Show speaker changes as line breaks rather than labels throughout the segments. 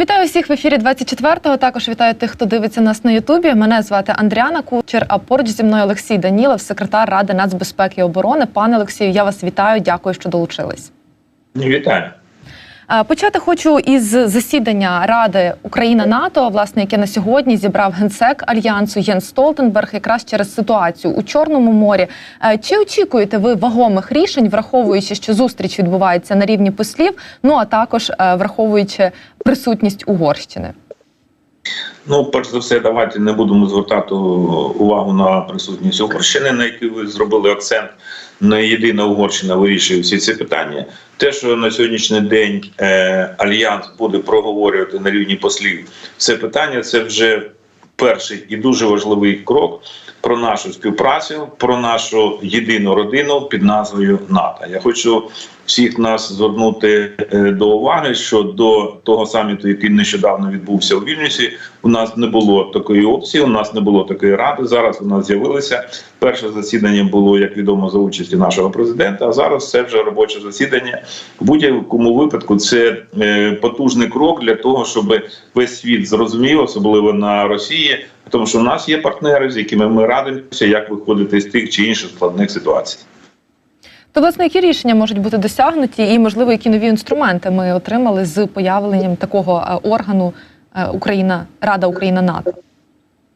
Вітаю всіх в ефірі 24-го. Також вітаю тих, хто дивиться нас на Ютубі. Мене звати Андріана Кучер. А поруч зі мною Олексій Данілов, секретар Ради нацбезпеки і оборони. Пане Олексію, я вас вітаю. Дякую, що долучились.
Вітаю.
Почати хочу із засідання Ради Україна НАТО, власне, яке на сьогодні зібрав генсек альянсу Єн Столтенберг, якраз через ситуацію у Чорному морі. Чи очікуєте ви вагомих рішень, враховуючи, що зустріч відбувається на рівні послів? Ну а також е, враховуючи присутність Угорщини?
Ну, перш за все, давайте не будемо звертати увагу на присутність Угорщини, на якій ви зробили акцент. Не єдина Угорщина вирішує всі ці питання. Те, що на сьогоднішній день е, альянс буде проговорювати на рівні послів це питання, це вже перший і дуже важливий крок про нашу співпрацю, про нашу єдину родину під назвою НАТО. Я хочу всіх нас звернути е, до уваги, що до того саміту, який нещодавно відбувся у Вільнюсі, у нас не було такої опції, у нас не було такої ради. Зараз у нас з'явилися. Перше засідання було, як відомо, за участі нашого президента. А зараз це вже робоче засідання. В будь-якому випадку це е, потужний крок для того, щоб весь світ зрозумів, особливо на Росії, тому що у нас є партнери, з якими ми радимося, як виходити з тих чи інших складних ситуацій.
То, власне, які рішення можуть бути досягнуті, і можливо, які нові інструменти ми отримали з появленням такого е, органу е, Україна Рада Україна НАТО?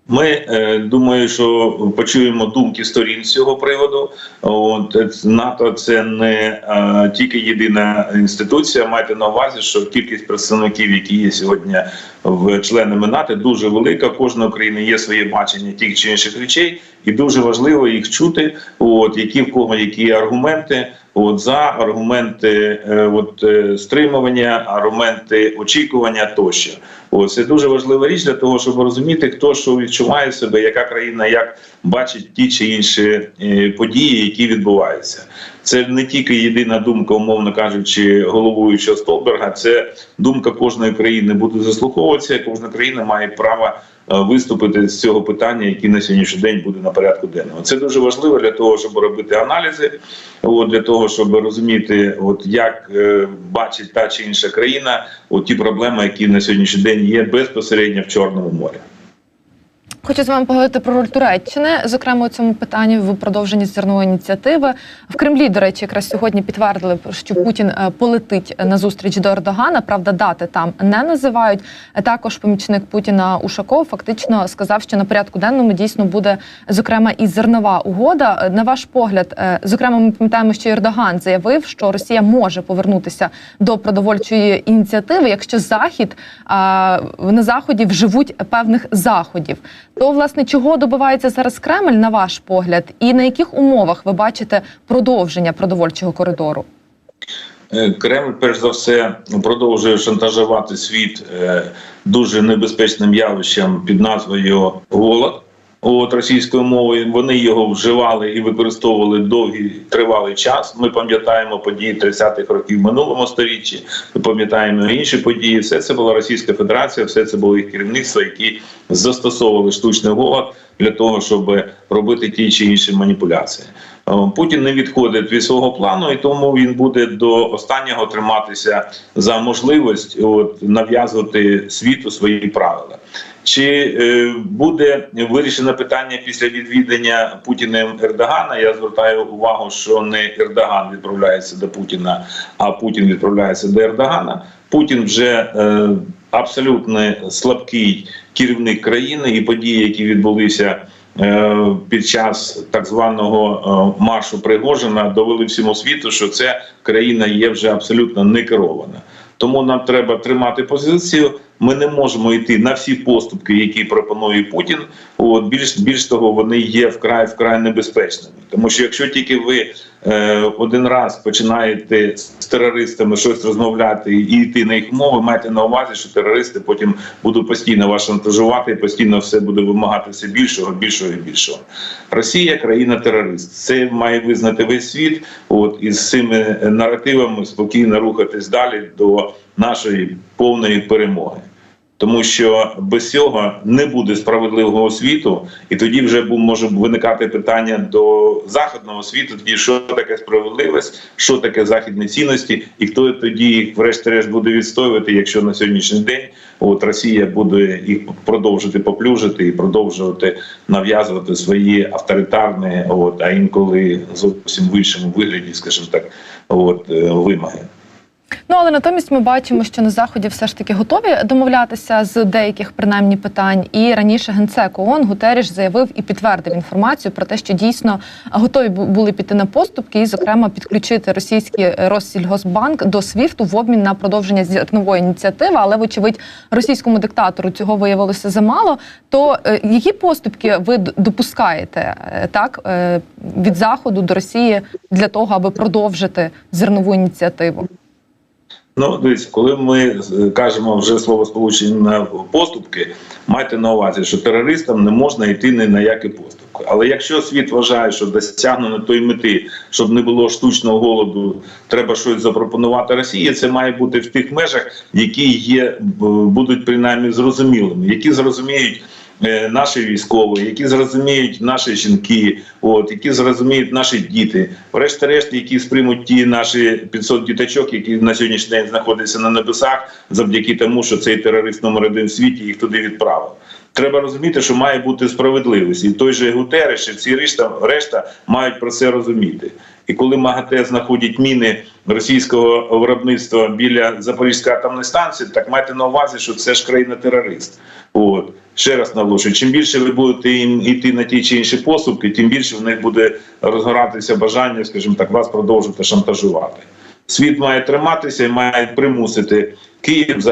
Ми е, думаю, що почуємо думки сторін з цього приводу. От НАТО це не е, тільки єдина інституція. Майте на увазі, що кількість представників, які є сьогодні в членами НАТО, дуже велика. Кожна країна є своє бачення тих чи інших речей, і дуже важливо їх чути. От які в кого які аргументи. От за аргументи е, от, е, стримування, аргументи очікування тощо. От, це дуже важлива річ для того, щоб розуміти, хто що відчуває себе, яка країна як бачить ті чи інші е, події, які відбуваються. Це не тільки єдина думка, умовно кажучи, головуючого Столберга. Це думка кожної країни буде заслуховуватися. Кожна країна має право е, виступити з цього питання, яке на сьогоднішній день буде на порядку денного. Це дуже важливо для того, щоб робити аналізи, от, для того, щоб розуміти, от як е, бачить та чи інша країна, от ті проблеми, які на сьогоднішній день є безпосередньо в Чорному морі.
Хочу з вами поговорити про роль Туреччини, зокрема у цьому питанні в продовженні зернової ініціативи. В Кремлі, до речі, якраз сьогодні підтвердили, що Путін е, полетить на зустріч до Ердогана. Правда, дати там не називають. Е, Також помічник Путіна Ушаков фактично сказав, що на порядку денному дійсно буде зокрема і зернова угода. Е, На ваш погляд, зокрема, ми пам'ятаємо, що Ердоган заявив, що Росія може повернутися до продовольчої ініціативи, якщо захід на заході вживуть певних заходів. То власне чого добивається зараз Кремль, на ваш погляд, і на яких умовах ви бачите продовження продовольчого коридору?
Е, Кремль, перш за все, продовжує шантажувати світ е, дуже небезпечним явищем під назвою голод. От російською мовою вони його вживали і використовували довгий тривалий час. Ми пам'ятаємо події 30-х років в минулому сторіччі. Ми пам'ятаємо інші події. Все це була Російська Федерація, все це було їх керівництво, які застосовували штучний голод для того, щоб робити ті чи інші маніпуляції. Е, Путін не відходить від свого плану, і тому він буде до останнього триматися за можливість от, нав'язувати світу свої правила. Чи е, буде вирішено питання після відвідання Путіним Ердогана? Я звертаю увагу, що не Ердоган відправляється до Путіна, а Путін відправляється до Ердогана. Путін вже е, абсолютно слабкий керівник країни, і події, які відбулися е, під час так званого маршу Пригожина, довели всьому світу, що ця країна є вже абсолютно не керована. Тому нам треба тримати позицію. Ми не можемо йти на всі поступки, які пропонує Путін. От більш більш того, вони є вкрай вкрай небезпечними. Тому що якщо тільки ви е, один раз починаєте з терористами щось розмовляти і йти на їх мови, майте на увазі, що терористи потім будуть постійно вас шантажувати і постійно все буде вимагати все більшого, більшого і більшого. Росія країна терорист. Це має визнати весь світ. От і з цими наративами спокійно рухатись далі до нашої повної перемоги. Тому що без цього не буде справедливого світу, і тоді вже може виникати питання до західного світу. Тоді що таке справедливість, що таке західні цінності, і хто тоді їх врешті-решт буде відстоювати, якщо на сьогоднішній день от Росія буде їх продовжити поплюжити і продовжувати нав'язувати свої авторитарні, от а інколи зовсім в іншому вигляді, скажімо так, от е, вимоги.
Ну але натомість ми бачимо, що на заході все ж таки готові домовлятися з деяких принаймні питань. І раніше генсек ООН Гутеріш заявив і підтвердив інформацію про те, що дійсно готові були піти на поступки, і, зокрема, підключити російський Россільгосбанк до СВІФТу в обмін на продовження зернової ініціативи. Але, вочевидь, російському диктатору цього виявилося замало. То е, які поступки ви допускаєте е, так е, від заходу до Росії для того, аби продовжити зернову ініціативу?
Ну, дивіться, коли ми е, кажемо вже слово сполучення поступки, майте на увазі, що терористам не можна йти ні на які поступки. Але якщо світ вважає, що досягнено тої мети, щоб не було штучного голоду, треба щось запропонувати Росії, це має бути в тих межах, які є будуть принаймні зрозумілими, які зрозуміють. Е, Наші військові, які зрозуміють наші жінки, от які зрозуміють наші діти, врешті-решт, які сприймуть ті наші 500 діточок, які на сьогоднішній день знаходяться на небесах, завдяки тому, що цей терорист номер один в світі їх туди відправив. Треба розуміти, що має бути справедливість, і той же Гутереш, і всі решта, решта мають про це розуміти. І коли МАГАТЕ знаходять міни російського виробництва біля Запорізької атомної станції, так майте на увазі, що це ж країна-терорист. От ще раз наголошую, чим більше ви будете їм йти на ті чи інші поступки, тим більше в них буде розгоратися бажання, скажімо так, вас продовжити шантажувати. Світ має триматися і має примусити Київ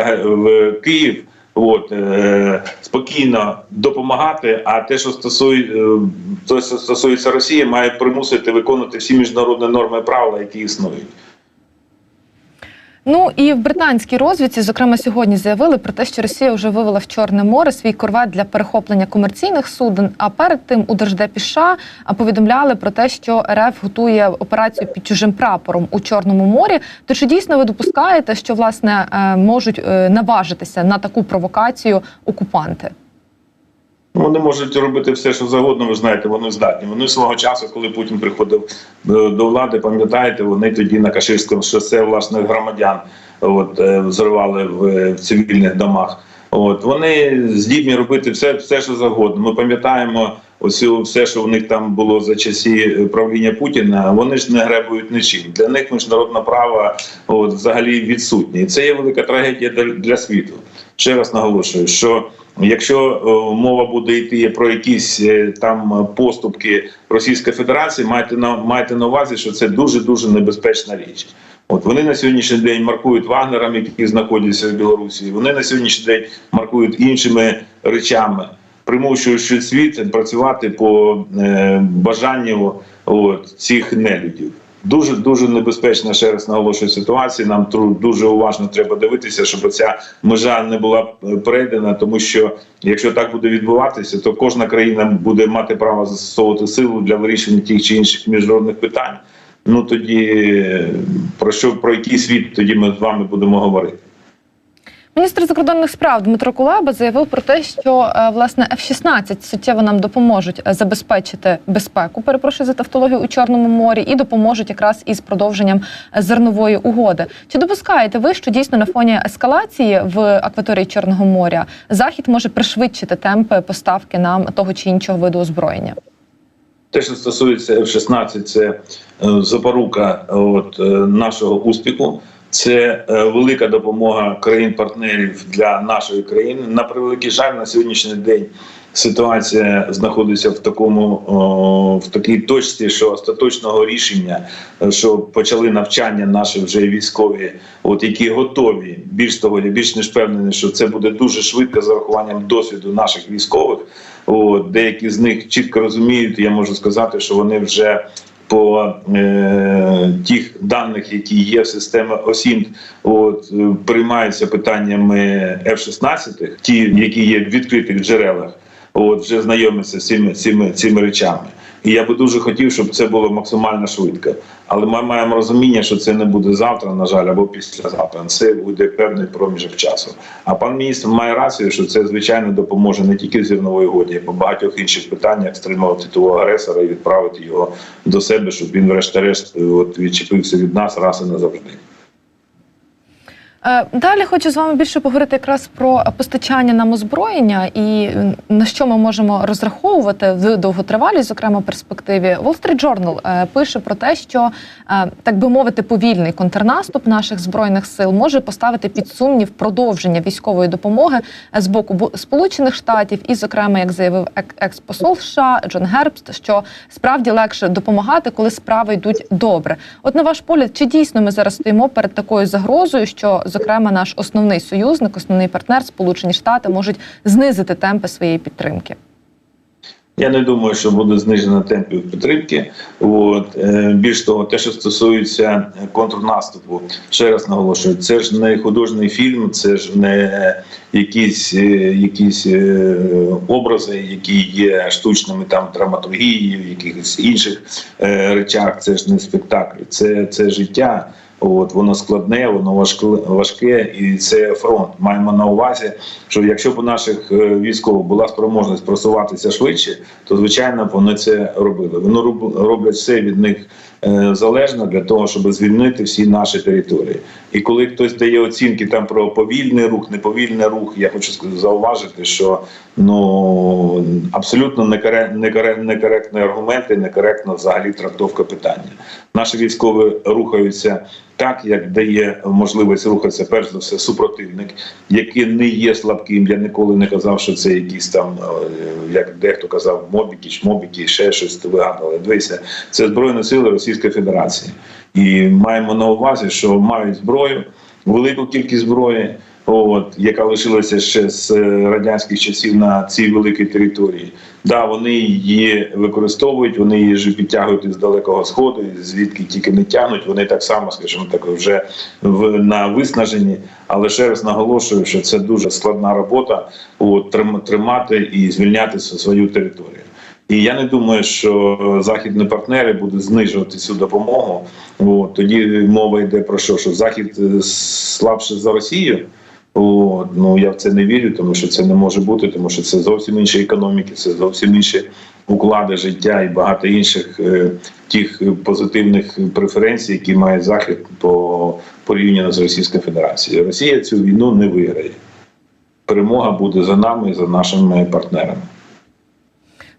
Київ. От е, спокійно допомагати. А те, що стосує е, то, що стосується Росії, має примусити виконувати всі міжнародні норми правила, які існують.
Ну і в британській розвідці, зокрема, сьогодні заявили про те, що Росія вже вивела в Чорне море свій корвет для перехоплення комерційних суден. А перед тим у Держдепі США повідомляли про те, що РФ готує операцію під чужим прапором у Чорному морі. То чи дійсно ви допускаєте, що власне е, можуть е, наважитися на таку провокацію окупанти?
Вони можуть робити все, що завгодно. Ви знаєте, вони здатні. Вони свого часу, коли Путін приходив до до влади, пам'ятаєте, вони тоді на Каширському шосе власних громадян от е, взривали в, в цивільних домах. От вони здібні робити все, все, що завгодно. Ми пам'ятаємо ось все, що в них там було за часі правління Путіна. Вони ж не гребують нічим. Для них міжнародне право от, взагалі відсутнє. І це є велика трагедія для світу. Ще раз наголошую, що якщо е, мова буде йти про якісь е, там поступки Російської Федерації, майте на майте на увазі, що це дуже дуже небезпечна річ. От вони на сьогоднішній день маркують вагнерами, які знаходяться в Білорусі. Вони на сьогоднішній день маркують іншими речами, примушуючи світ працювати по е, бажанню от, цих нелюдів. Дуже дуже небезпечна ще раз наголошую ситуація. Нам дуже уважно треба дивитися, щоб ця межа не була е, перейдена, тому що якщо так буде відбуватися, то кожна країна буде мати право застосовувати силу для вирішення тих чи інших міжнародних питань. Ну тоді е, про що про який світ тоді ми з вами будемо говорити?
Міністр закордонних справ Дмитро Кулеба заявив про те, що е, власне F-16 суттєво нам допоможуть е, забезпечити безпеку. Перепрошую за тавтологію у Чорному морі, і допоможуть якраз із продовженням е, зернової угоди. Чи допускаєте ви, що дійсно на фоні ескалації в акваторії Чорного моря захід може пришвидшити темпи поставки нам того чи іншого виду озброєння?
Те, що стосується F-16, це запорука от, нашого успіху. Це е, велика допомога країн-партнерів для нашої країни. На превеликий жаль, на сьогоднішній день ситуація знаходиться в такому в такій точці, що остаточного рішення, е, що почали навчання наші вже військові, от які готові. Більш того, я більш ніж впевнений, що це буде дуже швидко з урахуванням досвіду наших військових. От, деякі з них чітко розуміють. Я можу сказати, що вони вже по е, тих даних, які є в системі ОСІНТ, от е, приймаються питаннями F-16, ті, які є в відкритих джерелах, от вже знайомиться з цими, цими, цими речами. І я би дуже хотів, щоб це було максимально швидко. Але ми маємо розуміння, що це не буде завтра, на жаль, або післязавтра. Це буде певний проміжок часу. А пан міністр має рацію, що це звичайно допоможе не тільки в зернової годі, а по багатьох інших питаннях стримувати того агресора і відправити його до себе, щоб він, врешті-решт, відчепився від нас раз і назавжди.
Е, Далі хочу з вами більше поговорити якраз про постачання нам озброєння і на що ми можемо розраховувати в довготривалій, зокрема перспективі. Wall Street Journal е, пише про те, що е, так би мовити, повільний контрнаступ наших збройних сил може поставити під сумнів продовження військової допомоги з боку Сполучених Штатів, і, зокрема, як заявив ек- екс-посол США Джон Гербст, що справді легше допомагати, коли справи йдуть добре. От на ваш погляд, чи дійсно ми зараз стоїмо перед такою загрозою, що зокрема наш основний союзник, основний партнер, Сполучені Штати, можуть знизити темпи своєї підтримки?
Я не думаю, що буде знижено темпів підтримки. От е, більш того, те, що стосується контрнаступу, ще раз наголошую, це ж не художній фільм, це ж не якісь, е, якісь е, образи, які є штучними там драматургією, якихось інших речах. Це ж не спектакль, це, це життя. От воно складне, воно важке, важке, і це фронт. Маємо на увазі, що якщо б у наших е, військових була спроможність просуватися швидше, то звичайно б вони це робили. Вони роб- роблять все від них е, залежно для того, щоб звільнити всі наші території. І коли хтось дає оцінки там про повільний рух, неповільний рух, я хочу зауважити, що ну абсолютно некоре- некоре- некоректні аргументи, некоректна взагалі трактовка питання. Наші військові рухаються так, як дає можливість рухатися, перш за все, супротивник, який не є слабким. Я ніколи не казав, що це якісь там, е, як дехто казав, мобіки, шмобіки, ще щось вигадали. Дивися, це збройні сили Російської Федерації, і маємо на увазі, що мають зброю, велику кількість зброї. От яка лишилася ще з е, радянських часів на цій великій території, да, вони її використовують, вони її ж підтягують із далекого сходу, звідки тільки не тягнуть. Вони так само, скажімо так, вже в на виснаженні. Але ще раз наголошую, що це дуже складна робота от, тримати і звільняти свою територію. І я не думаю, що західні партнери будуть знижувати цю допомогу. От, тоді мова йде про що? Що Захід е, слабше за Росію. От, ну я в це не вірю, тому що це не може бути, тому що це зовсім інші економіки, це зовсім інші уклади життя і багато інших е, тих позитивних преференцій, які має Захід по порівняно з Російською Федерацією. Росія цю війну не виграє. Перемога буде за нами і за нашими партнерами.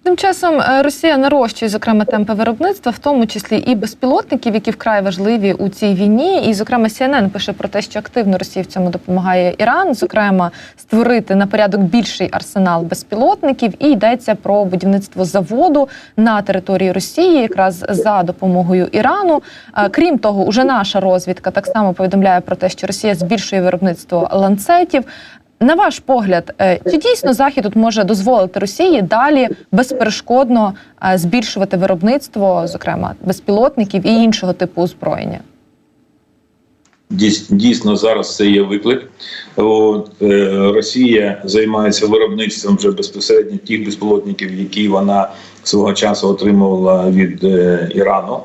Тим часом е, Росія нарощує зокрема темпи виробництва, в тому числі і безпілотників, які вкрай важливі у цій війні. І, зокрема, CNN пише про те, що активно Росії в цьому допомагає Іран, зокрема, створити на порядок більший арсенал безпілотників. І йдеться про будівництво заводу на території Росії, якраз за допомогою Ірану. Е, Крім того, уже наша розвідка так само повідомляє про те, що Росія збільшує виробництво ланцетів. На ваш погляд, е, чи дійсно Захід тут може дозволити Росії далі безперешкодно е, збільшувати виробництво, зокрема безпілотників і іншого типу озброєння?
Дійс- Дійсно, зараз це є виклик. От, е, Росія займається виробництвом вже безпосередньо тих безпілотників, які вона свого часу отримувала від Ірану.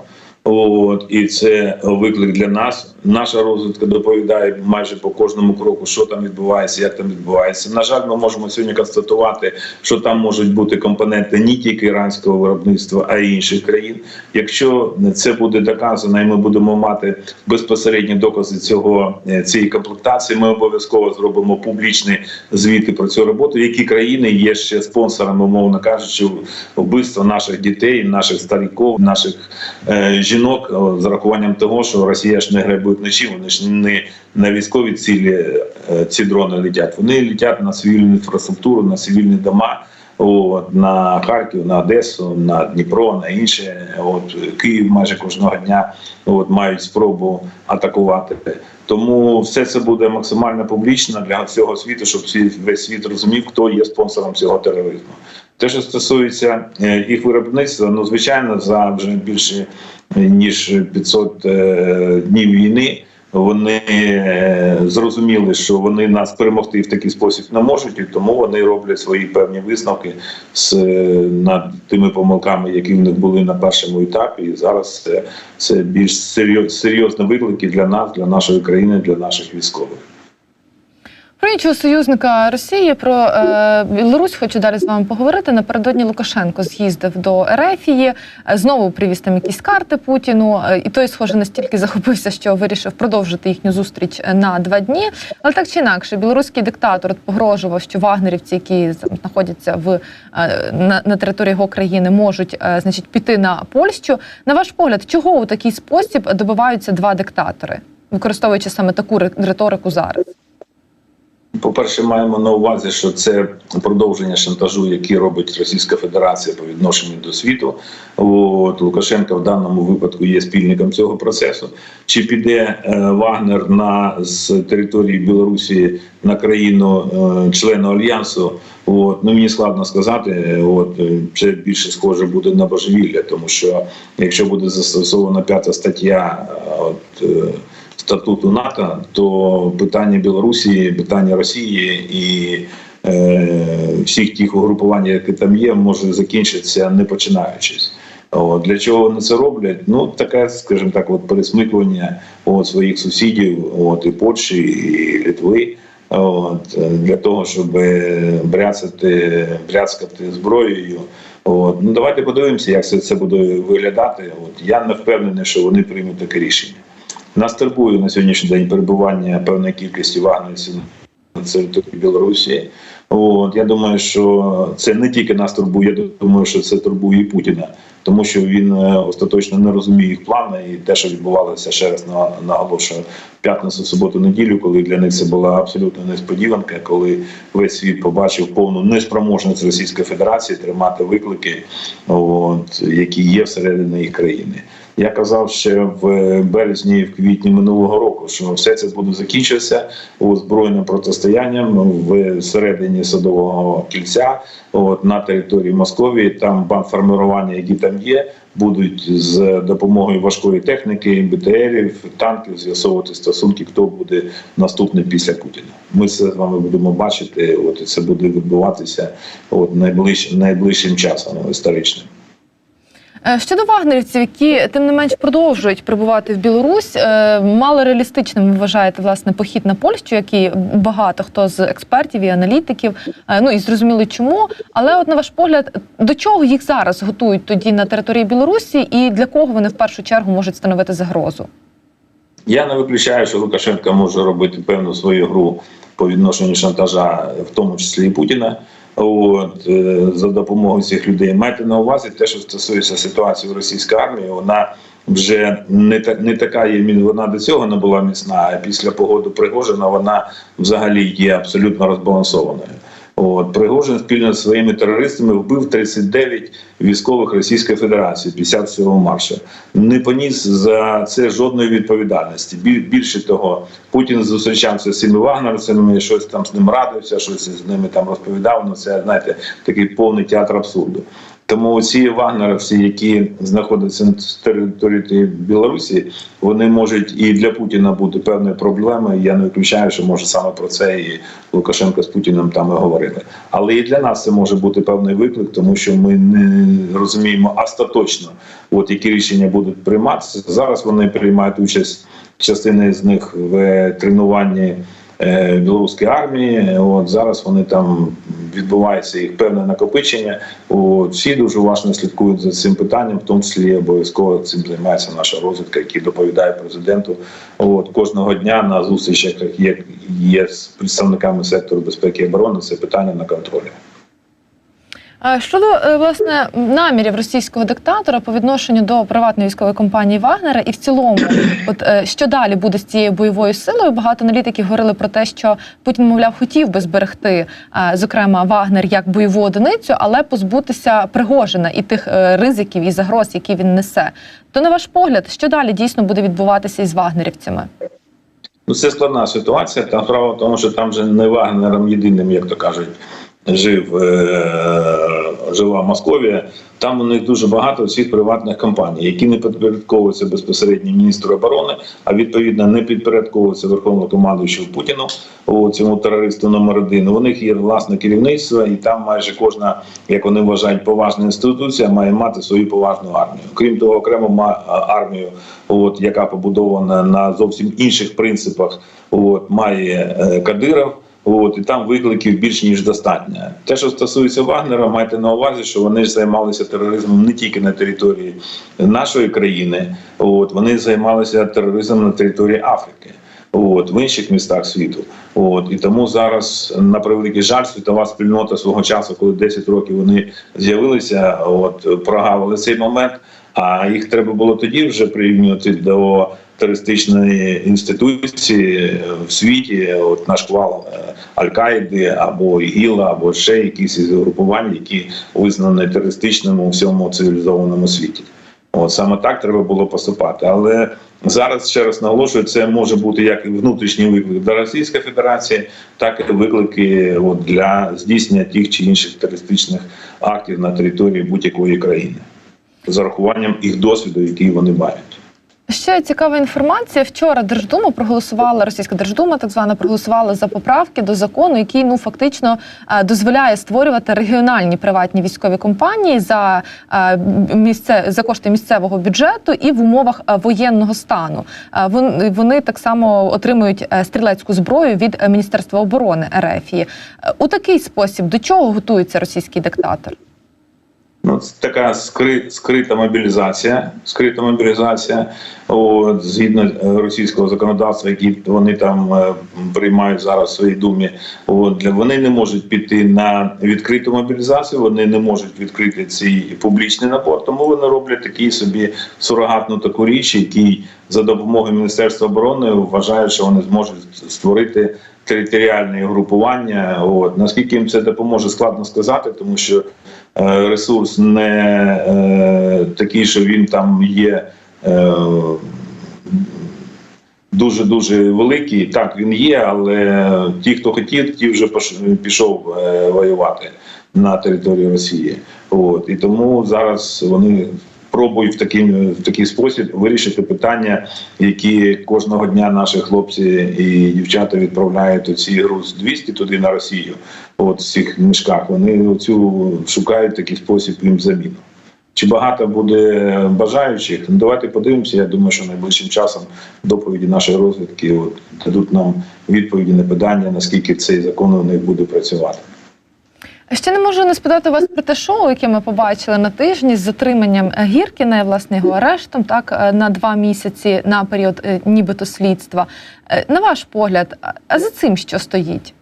От, і це виклик для нас. Наша розвідка доповідає майже по кожному кроку, що там відбувається, як там відбувається. На жаль, ми можемо сьогодні констатувати, що там можуть бути компоненти не тільки іранського виробництва, а й інших країн. Якщо це буде доказано, і ми будемо мати безпосередні докази цього е, цієї комплектації, ми обов'язково зробимо публічні звіти про цю роботу. Які країни є ще спонсорами, умовно кажучи, вбивства наших дітей, наших старіків, наших е, жінок з рахуванням того, що Росія ж не гребує нічим, вони ж не на військові цілі е, ці дрони летять. Вони летять на цивільну інфраструктуру, на цивільні дома. От, на Харків, на Одесу, на Дніпро, на інше. От Київ майже кожного дня от мають спробу атакувати. Тому все це буде максимально публічно для всього світу, щоб весь світ розумів, хто є спонсором цього тероризму. Те, що стосується е, їх виробництва, ну звичайно, за вже більше е, ніж 500 е, днів війни. Вони е, зрозуміли, що вони нас перемогти в такий спосіб не можуть, і тому вони роблять свої певні висновки з е, над тими помилками, які в них були на першому етапі. І зараз це, це більш серйозні виклики для нас, для нашої країни, для наших військових.
Про іншого союзника Росії про е, Білорусь хочу далі з вами поговорити. Напередодні Лукашенко з'їздив до Ерефії, е, знову привіз там якісь карти Путіну. е, і той, схоже, настільки захопився, що вирішив продовжити їхню зустріч е, на два дні. Але так чи інакше, білоруський диктатор погрожував, що вагнерівці, які там знаходяться в на, на території його країни, можуть значить піти на Польщу. На ваш погляд, чого у такий спосіб добиваються два диктатори, використовуючи саме таку ри- риторику зараз?
По-перше, маємо на увазі, що це продовження шантажу, який робить Російська Федерація по відношенню до світу. От Лукашенко в даному випадку є спільником цього процесу. Чи піде е, Вагнер на з території Білорусі на країну е, члену альянсу? От ну мені складно сказати. От е, це більше схоже буде на божевілля, тому що якщо буде застосована п'ята стаття, е, от. е, статуту НАТО, то питання Білорусі, питання Росії і е, всіх тих угрупувань, які там є, може закінчитися не починаючись. От, для чого вони це роблять? Ну таке, скажімо так, от пересмикування от, своїх сусідів, от і Польщі, і Литви. От, е, для того, щоб бряцати, бряцкати зброєю. От. Ну, давайте подивимося, як це, це буде виглядати. От. Я не впевнений, що вони приймуть таке рішення. Нас турбує на сьогоднішній день перебування певної кількості вагнерівців на території Білорусі. От я думаю, що це не тільки нас турбує, я думаю, що це турбує і Путіна, тому що він е, остаточно не розуміє їх плани і те, що відбувалося ще раз на наголошую п'ятницю, суботу, неділю, коли для них це була абсолютно несподіванка, коли весь світ побачив повну неспроможність Російської Федерації тримати виклики, от які є всередині їх країни. Я казав ще в березні, в квітні минулого року, що все це буде закінчитися озброєним протистоянням в середині садового кільця, от на території Московії. Там бандформування, які там є, будуть з допомогою важкої техніки, БТРів, танків з'ясовувати стосунки, хто буде наступний після Путіна. Ми це з вами будемо бачити. От і це буде відбуватися от найближчим найближчим часом історичним.
Е, Щодо вагнерівців, які тим не менш продовжують прибувати в Білорусь, е, мало реалістичним ви вважаєте власне похід на Польщу, який багато хто з експертів і аналітиків, е, ну і зрозуміли чому. Але от на ваш погляд, до чого їх зараз готують тоді на території Білорусі, і для кого вони в першу чергу можуть становити загрозу?
Я не виключаю, що Лукашенко може робити певну свою гру по відношенню шантажа, в тому числі Путіна. От е, за допомогою цих людей майте на увазі те, що стосується ситуації в російській армії, вона вже не та не така є. Вона до цього не була міцна. А після погоду Пригожина вона взагалі є абсолютно розбалансованою. От Пригожин спільно з своїми терористами вбив 39 військових Російської Федерації 57 марша. Не поніс за це жодної відповідальності. Біль- Більше того, Путін зустрічався з цими вагнерцями, щось там з ним радився, щось з ними там розповідав. Ну це знаєте, такий повний театр абсурду. Тому ці вагнерівці, які знаходяться на території Білорусі, вони можуть і для Путіна бути певною проблемою. Я не виключаю, що може саме про це і Лукашенко з Путіним там і говорили. Але і для нас це може бути певний виклик, тому що ми не розуміємо остаточно, от які рішення будуть прийматися. Зараз вони приймають участь частина з них в тренуванні е, білоруської армії. От зараз вони там відбувається їх певне накопичення. От, всі дуже уважно слідкують за цим питанням, в тому числі обов'язково цим займається наша розвідка, який доповідає президенту. От кожного дня на зустрічах є, є з представниками сектору безпеки і оборони. Це питання на контролі.
Щодо е, власне намірів російського диктатора по відношенню до приватної військової компанії Вагнера, і в цілому, от е, що далі буде з цією бойовою силою? Багато аналітиків говорили про те, що Путін, мовляв, хотів би зберегти, е, зокрема, Вагнер як бойову одиницю, але позбутися Пригожина і тих ризиків і загроз, які він несе. То на ваш погляд, що далі дійсно буде відбуватися із вагнерівцями?
Ну, це складна ситуація. Там справа в тому, що там же не Вагнером єдиним, як то кажуть, жив е- жила Московія, там у них дуже багато всіх приватних компаній, які не підпорядковуються безпосередньо міністру оборони, а відповідно не підпорядковуються верховному командуючому Путіну, о, цьому терористу номер один. У них є власне керівництво, і там майже кожна, як вони вважають, поважна інституція має мати свою поважну армію. Крім того, окремо армію, от яка побудована на зовсім інших принципах, от має е, Кадиров. От і там викликів більш ніж достатньо. Те, що стосується Вагнера, майте на увазі, що вони займалися тероризмом не тільки на території нашої країни, от вони займалися тероризмом на території Африки. От в інших містах світу, от і тому зараз на превеликий жаль, світова спільнота свого часу, коли 10 років вони з'явилися, от прогавили цей момент. А їх треба було тоді вже прирівнювати до терористичної інституції в світі, от на шквал е, Аль-Каїди або ІГІЛа, або ще якісь із групувань, які визнані терористичними у всьому цивілізованому світі. От саме так треба було поступати. Але зараз ще раз наголошую, це може бути як внутрішній виклик для Російської Федерації, так і виклики от, для здійснення тих чи інших терористичних актів на території будь-якої країни з урахуванням їх досвіду, який вони мають.
Ще цікава інформація. Вчора Держдума проголосувала, російська держдума, так звана, проголосувала за поправки до закону, який ну фактично е, дозволяє створювати регіональні приватні військові компанії за е, місце за кошти місцевого бюджету і в умовах е, воєнного стану. Вони, вони так само отримують стрілецьку зброю від Міністерства оборони РФ. У такий спосіб до чого готується російський диктатор?
Ну, це така скри, скрита мобілізація. Скрита мобілізація, от, згідно е, російського законодавства, які вони там е, приймають зараз в своїй думі. От, для вони не можуть піти на відкриту мобілізацію, вони не можуть відкрити цей публічний набор, тому вони роблять такі собі сурогатну таку річ, який за допомогою Міністерства оборони вважають, що вони зможуть створити територіальне групування. От наскільки їм це допоможе, складно сказати, тому що ресурс не е, такий, що він там є. Е, Дуже дуже великий. Так він є, але ті, хто хотів, ті вже пішов е, воювати на території Росії. От і тому зараз вони пробують в такий, в такий спосіб вирішити питання, які кожного дня наші хлопці і дівчата відправляють оці груз 200 туди на Росію. От в цих мішках вони оцю шукають такий спосіб їм заміну. Чи багато буде бажаючих? Ну, давайте подивимося. Я думаю, що найближчим часом доповіді нашої розвідки от, дадуть нам відповіді на питання, наскільки цей закон у них буде працювати.
Ще не можу не спитати вас про те шоу, яке ми побачили на тижні з затриманням е, Гіркіна і власне його арештом, так е, на два місяці на період е, нібито слідства. На ваш погляд, а за цим що стоїть?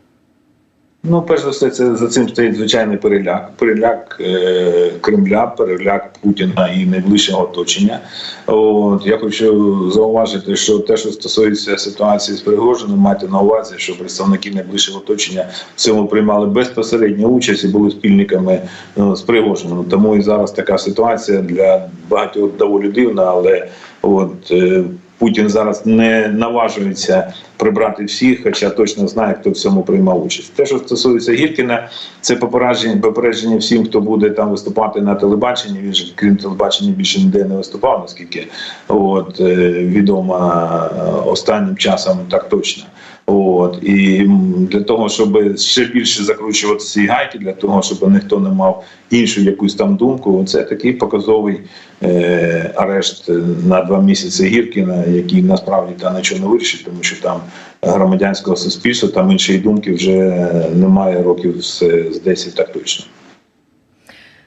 Ну, перш за все, це за цим стоїть звичайний переляк. Переляк е, Кремля, переляк Путіна і найближчого оточення. От я хочу зауважити, що те, що стосується ситуації з Пригожиним, майте на увазі, що представники найближчого оточення в цьому приймали безпосередню участь і були спільниками ну, з Пригожиним. Тому і зараз така ситуація для багатьох доволі дивна, але от. е, Путін зараз не наважується прибрати всіх, хоча точно знає, хто в цьому приймав участь. Те, що стосується Гіркіна, це попередження, попередження всім, хто буде там виступати на телебаченні. Він же крім телебачення більше ніде не виступав, наскільки от е, відомо е, останнім часом так точно. От і для того, щоб ще більше закручувати ці гайки, для того, щоб ніхто не мав іншу якусь там думку, це такий показовий е, арешт на два місяці Гіркіна, який насправді та нічого не вирішить, тому що там громадянського суспільства, там іншої думки вже немає років з, з 10 так точно.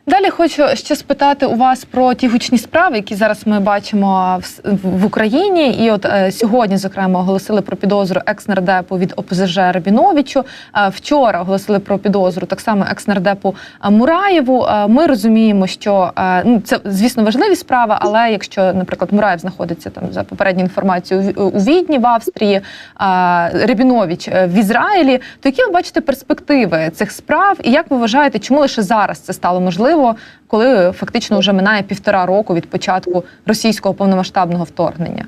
Далі хочу ще спитати у вас про ті гучні справи, які зараз ми бачимо в, Україні. І от е, сьогодні, зокрема, оголосили про підозру екс-нардепу від ОПЗЖ Рабіновичу. Е, вчора оголосили про підозру так само екс-нардепу е, Мураєву. Е, ми розуміємо, що е, ну це звісно важливі справи, але якщо, наприклад, Мураєв знаходиться там за попередньою інформацією у, у Відні в Австрії, е, Рабінович е, в Ізраїлі, то які ви бачите перспективи цих справ? І як ви вважаєте, чому лише зараз це стало можливо, коли фактично вже минає півтора року від початку російського повномасштабного вторгнення?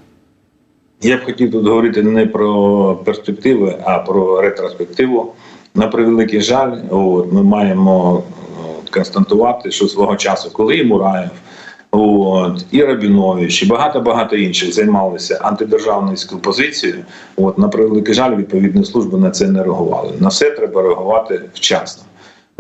Я б хотів тут говорити не про перспективи, а про ретроспективу. На превеликий жаль, от, ми маємо констатувати, що свого часу, коли і Мураєв, От, і Рабінович, і багато-багато інших займалися антидержавницькою позицією. От, на превеликий жаль, відповідні служби на це не реагували. На все треба реагувати вчасно.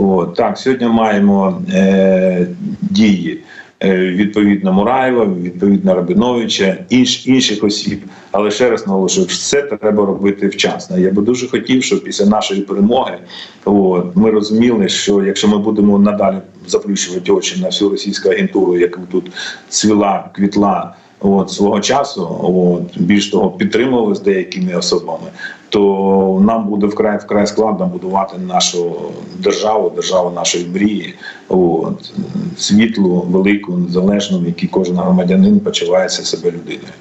От, так, сьогодні маємо е, дії е, відповідно Мураєва, відповідно Рабіновича, інш, інших осіб. Але ще раз наголошую, все треба робити вчасно. Я би дуже хотів, щоб після нашої перемоги от, ми розуміли, що якщо ми будемо надалі заплющувати очі на всю російську агентуру, яка тут цвіла, квітла от, свого часу, от, більш того, підтримували з деякими особами, то нам буде вкрай вкрай складно будувати нашу державу, державу нашої мрії, от, світлу, велику, незалежну, в якій кожен громадянин почувається себе людиною.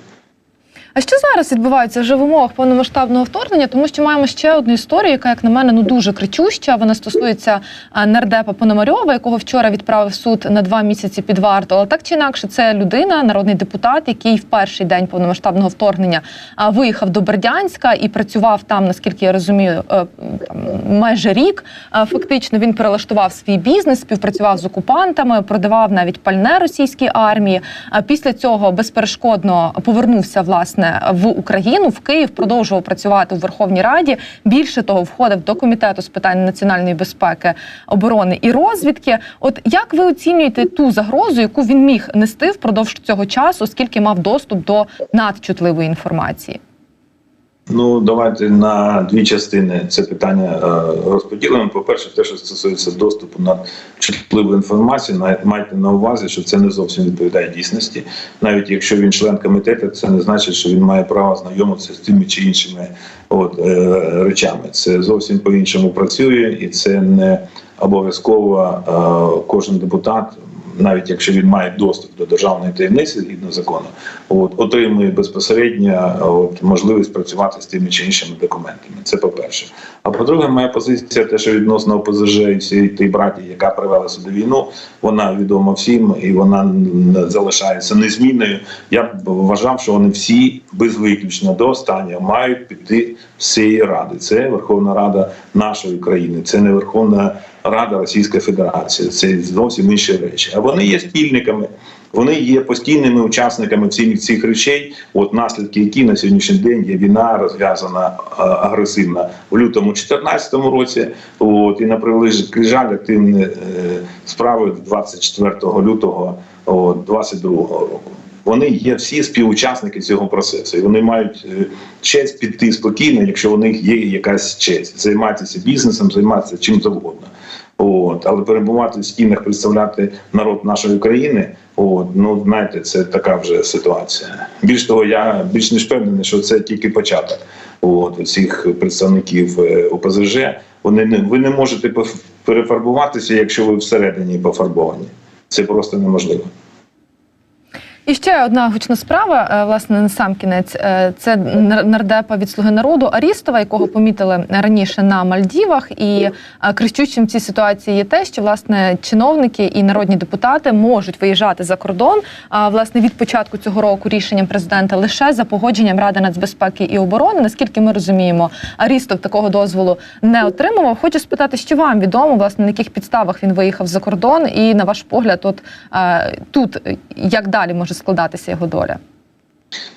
А що зараз відбувається вже в умовах повномасштабного вторгнення? Тому що маємо ще одну історію, яка, як на мене, ну дуже кричуща. Вона стосується нардепа Пономарьова, якого вчора відправив суд на два місяці під варту. Але так чи інакше, це людина, народний депутат, який в перший день повномасштабного вторгнення виїхав до Бердянська і працював там, наскільки я розумію, е, там майже рік. Фактично він перелаштував свій бізнес, співпрацював з окупантами, продавав навіть пальне російській армії. А після цього безперешкодно повернувся власне в Україну в Київ, продовжував працювати у Верховній Раді. Більше того, входив до комітету з питань національної безпеки, оборони і розвідки. От як ви оцінюєте ту загрозу, яку він міг нести впродовж цього часу, оскільки мав доступ до надчутливої інформації?
Ну, давайте на дві частини це питання е, розподілимо. По-перше, те, що стосується доступу на чутливу інформацію, майте на увазі, що це не зовсім відповідає дійсності. Навіть якщо він член комітету, це не значить, що він має право знайомитися з тими чи іншими от, е, речами. Це зовсім по-іншому працює, і це не обов'язково е, кожен депутат навіть якщо він має доступ до державної таємниці згідно закону, от отримує безпосередньо от можливість працювати з тими чи іншими документами. Це по-перше. А по-друге, моя позиція, те, що відносно ОПЗЖ і всієї тієї браті, яка привела сюди війну, вона відома всім і вона залишається незмінною. Я вважав, що вони всі без виключення до останнього мають піти з цієї ради. Це Верховна Рада нашої країни, це не Верховна Рада Російської Федерації. Це зовсім інші речі. А вони є спільниками. Вони є постійними учасниками всіх цих речей, от наслідки, які на сьогоднішній день є війна розв'язана е, агресивна в лютому 2014 році. От і на превеликий жаль, активні е, справи 24 лютого от, 22 року. Вони є всі співучасники цього процесу, і вони мають е, честь піти спокійно, якщо у них є якась честь, займатися бізнесом, займатися чим завгодно. От, але перебувати в стінах, представляти народ нашої країни. От, ну знаєте, це така вже ситуація. Більш того, я більш ніж впевнений, що це тільки початок. От цих представників е, ОПЗЖ. Вони не ви не можете перефарбуватися, якщо ви всередині пофарбовані. Це просто неможливо.
І ще одна гучна справа, е, власне, на сам кінець. Е, Це нардепа від слуги народу Арістова, якого помітили раніше на Мальдівах. І е, кричущим в цій ситуації є те, що власне чиновники і народні депутати можуть виїжджати за кордон. А власне від початку цього року рішенням президента лише за погодженням Ради нацбезпеки і оборони. Наскільки ми розуміємо, Арістов такого дозволу не отримував. Хочу спитати, що вам відомо, власне, на яких підставах він виїхав за кордон, і на ваш погляд, от тут як далі може складатися його доля?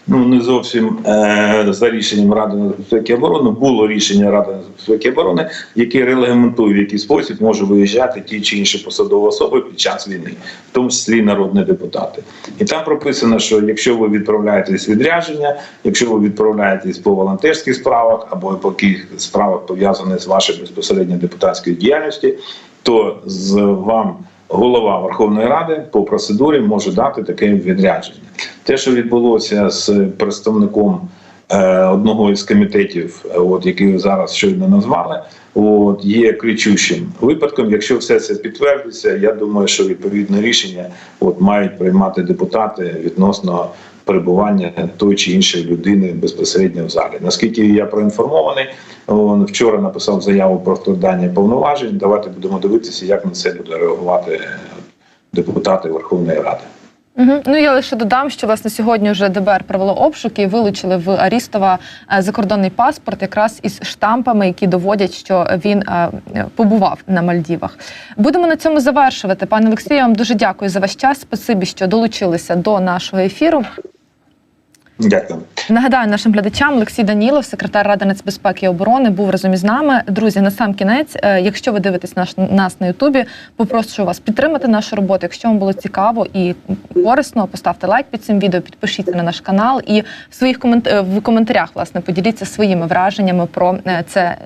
Ну не зовсім е, за рішенням Ради нацбезпеки оборони було рішення Ради нацбезпеки оборони, яке регламентує, в який спосіб може виїжджати ті чи інші посадові особи під час війни, в тому числі народні депутати. І там прописано, що якщо ви відправляєтесь відрядження, якщо ви відправляєтесь по волонтерських справах або по яких справах пов'язаних з вашою безпосередньо депутатською діяльністю, то з вам голова Верховної Ради по процедурі може дати таке відрядження. Те, що відбулося з представником е, одного із комітетів, е, от який зараз щойно назвали, от є кричущим випадком. Якщо все це підтвердиться, я думаю, що відповідне рішення от мають приймати депутати відносно перебування той чи іншої людини безпосередньо в залі. Наскільки я проінформований, вчора написав заяву про вкладання повноважень. Давайте будемо дивитися, як на це буде реагувати депутати Верховної Ради.
Угу. Ну я лише додам, що власне сьогодні вже ДБР провело обшуки і вилучили в Арістова е, закордонний паспорт, якраз із штампами, які доводять, що він е, побував на Мальдівах. Будемо на цьому завершувати. Пане Олексію, я вам дуже дякую за ваш час. Спасибі, що долучилися до нашого ефіру.
Дякую.
Нагадаю нашим глядачам, Олексій Данілов, секретар Ради нацбезпеки і оборони, був разом із нами. Друзі, на сам кінець, е, якщо ви дивитесь наш нас на Ютубі, попрошу вас підтримати нашу роботу. Якщо вам було цікаво і корисно, поставте лайк під цим відео, підпишіться на наш канал і в своїх комент... е, в коментарях власне поділіться своїми враженнями про е, це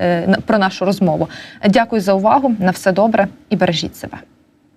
про нашу розмову. Дякую за увагу. На все добре і бережіть себе.